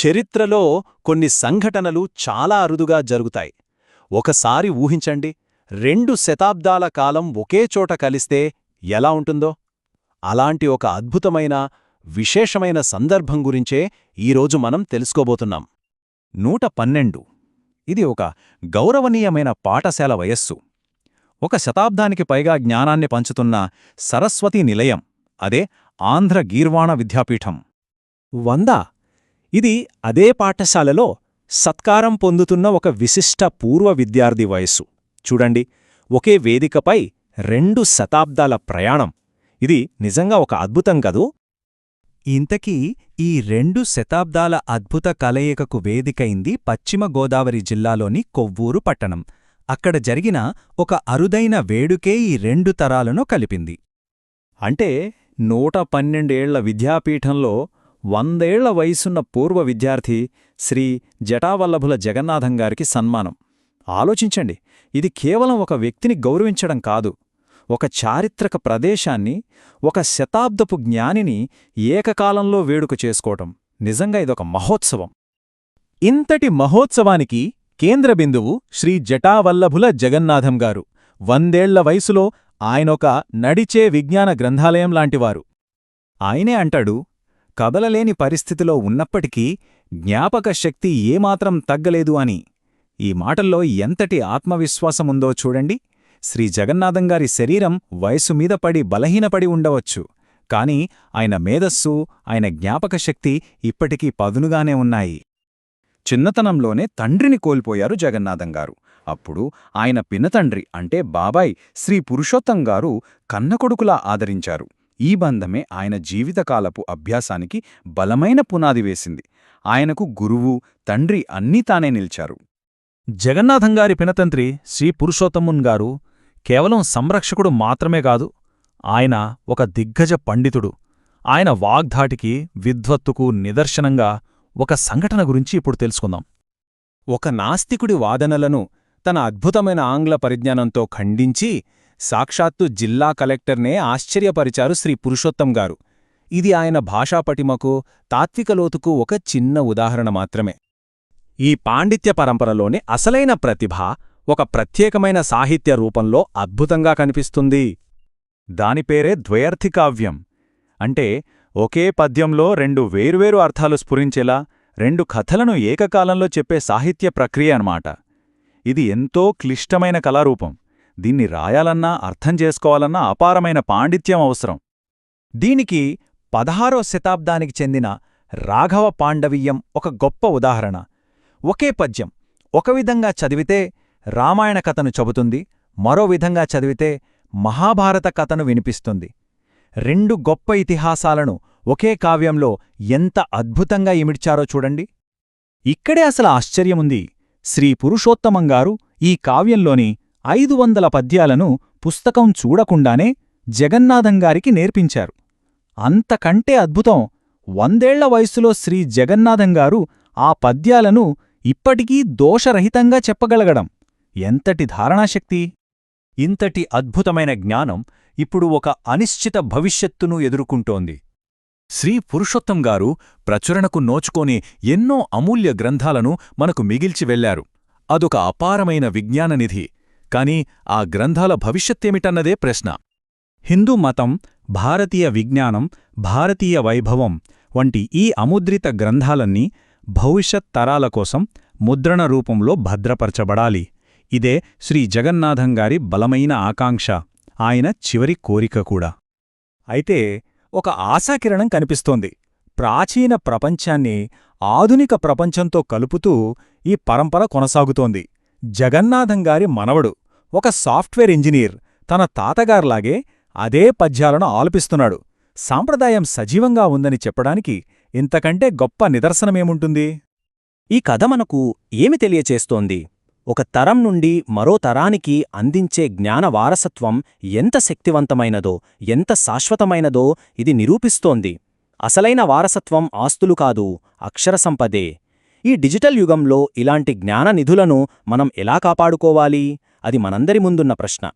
చరిత్రలో కొన్ని సంఘటనలు చాలా అరుదుగా జరుగుతాయి. ఒకసారి ఊహించండి రెండు శతాబ్దాల కాలం ఒకే చోట కలిస్తే ఎలా ఉంటుందో? అలాంటి ఒక అద్భుతమైన విశేషమైన సందర్భం గురించే ఈరోజు మనం తెలుసుకోబోతున్నాం. నూట పన్నెండు. ఇది ఒక గౌరవనీయమైన పాఠశాల వయస్సు. ఒక శతాబ్దానికి పైగా జ్ఞానాన్ని పంచుతున్న సరస్వతీ నిలయం అదే ఆంధ్ర గీర్వాణ విద్యాపీఠం. వందా ఇది అదే పాఠశాలలో సత్కారం పొందుతున్న ఒక విశిష్ట పూర్వ విద్యార్థి వయస్సు. చూడండి ఒకే వేదికపై రెండు శతాబ్దాల ప్రయాణం. ఇది నిజంగా ఒక అద్భుతం కదూ? ఇంతకీ ఈ రెండు శతాబ్దాల అద్భుత కలయికకు వేదికైంది పశ్చిమ గోదావరి జిల్లాలోని కొవ్వూరు పట్టణం. అక్కడ జరిగిన ఒక అరుదైన వేడుకే ఈ రెండు తరాలను కలిపింది. అంటే నూట పన్నెండేళ్ళ విద్యాపీఠంలో వందేళ్ళ వయసున్న పూర్వ విద్యార్థి శ్రీ జటావల్లభుల జగన్నాథం గారికి సన్మానం. ఆలోచించండి ఇది కేవలం ఒక వ్యక్తిని గౌరవించడం కాదు. ఒక చారిత్రక ప్రదేశాన్ని ఒక శతాబ్దపు జ్ఞానిని ఏకకాలంలో వేడుక చేసుకోవటం. నిజంగా ఇదొక మహోత్సవం. ఇంతటి మహోత్సవానికి కేంద్ర బిందువు శ్రీ జటావల్లభుల జగన్నాథం గారు. వందేళ్ళ వయసులో ఆయనొక నడిచే విజ్ఞాన గ్రంథాలయం లాంటివారు. ఆయనే అంటాడు కదలలేని పరిస్థితిలో ఉన్నప్పటికీ జ్ఞాపక శక్తి ఏమాత్రం తగ్గలేదు అని. ఈ మాటల్లో ఎంతటి ఆత్మవిశ్వాసముందో చూడండి. శ్రీ జగన్నాథంగారి శరీరం వయసు మీద పడి బలహీనపడి ఉండవచ్చు. కాని ఆయన మేధస్సు ఆయన జ్ఞాపకశక్తి ఇప్పటికీ పదునుగానే ఉన్నాయి. చిన్నతనంలోనే తండ్రిని కోల్పోయారు జగన్నాథంగారు అప్పుడు ఆయన పినతండ్రి అంటే బాబాయ్ శ్రీ పురుషోత్తంగారు కన్నకొడుకులా ఆదరించారు. ఈ బంధమే ఆయన జీవితకాలపు అభ్యాసానికి బలమైన పునాది వేసింది. ఆయనకు గురువు తండ్రి అన్నీ తానే నిలిచారు. జగన్నాథంగారి పినతంత్రి శ్రీ పురుషోత్తమున్ గారు కేవలం సంరక్షకుడు మాత్రమే కాదు ఆయన ఒక దిగ్గజ పండితుడు. ఆయన వాగ్ధాటికి విద్వత్తుకు నిదర్శనంగా ఒక సంఘటన గురించి ఇప్పుడు తెలుసుకుందాం. ఒక నాస్తికుడి వాదనలను తన అద్భుతమైన ఆంగ్ల పరిజ్ఞానంతో ఖండించి సాక్షాత్తు జిల్లా కలెక్టర్నే ఆశ్చర్యపరిచారు శ్రీ పురుషోత్తం గారు. ఇది ఆయన భాషాపటిమకు తాత్వికలోతుకు ఒక చిన్న ఉదాహరణ మాత్రమే. ఈ పాండిత్య పరంపరలోని అసలైన ప్రతిభ ఒక ప్రత్యేకమైన సాహిత్య రూపంలో అద్భుతంగా కనిపిస్తుంది. దాని పేరే ద్వయర్థికావ్యం. అంటే ఒకే పద్యంలో రెండు వేర్వేరు అర్థాలు స్ఫురించేలా రెండు కథలను ఏకకాలంలో చెప్పే సాహిత్య ప్రక్రియ అన్నమాట. ఇది ఎంతో క్లిష్టమైన కళారూపం. దీన్ని రాయాలన్నా అర్థం చేసుకోవాలన్నా అపారమైన పాండిత్యం అవసరం. దీనికి పదహారో శతాబ్దానికి చెందిన రాఘవ పాండవీయం ఒక గొప్ప ఉదాహరణ. ఒకే పద్యం ఒక విధంగా చదివితే రామాయణ కథను చెబుతుంది మరో విధంగా చదివితే మహాభారత కథను వినిపిస్తుంది. రెండు గొప్ప ఇతిహాసాలను ఒకే కావ్యంలో ఎంత అద్భుతంగా ఇమిడ్చారో చూడండి. ఇక్కడే అసలు ఆశ్చర్యముంది శ్రీ పురుషోత్తమంగారు ఈ కావ్యంలోని ఐదు వందల పద్యాలను పుస్తకం చూడకుండానే జగన్నాథంగారికి నేర్పించారు. అంతకంటే అద్భుతం వందేళ్ళ వయస్సులో శ్రీ జగన్నాథంగారు ఆ పద్యాలను ఇప్పటికీ దోషరహితంగా చెప్పగలగడం. ఎంతటి ధారణాశక్తి! ఇంతటి అద్భుతమైన జ్ఞానం ఇప్పుడు ఒక అనిశ్చిత భవిష్యత్తును ఎదుర్కొంటోంది. శ్రీ పురుషోత్తం గారు ప్రచురణకు నోచుకోని ఎన్నో అమూల్య గ్రంథాలను మనకు మిగిల్చి వెళ్ళారు అదొక అపారమైన విజ్ఞాననిధి. కాని ఆ గ్రంథాల భవిష్యత్తేమిటన్నదే ప్రశ్న. హిందూ మతం భారతీయ విజ్ఞానం భారతీయ వైభవం వంటి ఈ అముద్రిత గ్రంథాలన్నీ భవిష్యత్ తరాల కోసం ముద్రణ రూపంలో భద్రపరచబడాలి. ఇదే శ్రీ జగన్నాథంగారి బలమైన ఆకాంక్ష. ఆయన చివరి కోరిక కూడా. అయితే ఒక ఆశాకిరణం కనిపిస్తోంది. ప్రాచీన ప్రపంచాన్ని ఆధునిక ప్రపంచంతో కలుపుతూ ఈ పరంపర కొనసాగుతోంది. జగన్నాథంగారి మనవడు ఒక సాఫ్ట్వేర్ ఇంజనీర్ తన తాతగారులాగే అదే పద్యాలను ఆలపిస్తున్నాడు. సాంప్రదాయం సజీవంగా ఉందని చెప్పడానికి ఇంతకంటే గొప్ప నిదర్శనమేముంటుంది? ఈ కథ మనకు ఏమి తెలియచేస్తోంది? ఒక తరం నుండి మరో తరానికి అందించే జ్ఞాన వారసత్వం ఎంత శక్తివంతమైనదో ఎంత శాశ్వతమైనదో ఇది నిరూపిస్తోంది. అసలైన వారసత్వం ఆస్తులు కాదు అక్షరసంపదే ఈ డిజిటల్ యుగంలో ఇలాంటి జ్ఞాన నిధులను మనం ఎలా కాపాడుకోవాలి? అది మనందరి ముందున్న ప్రశ్న.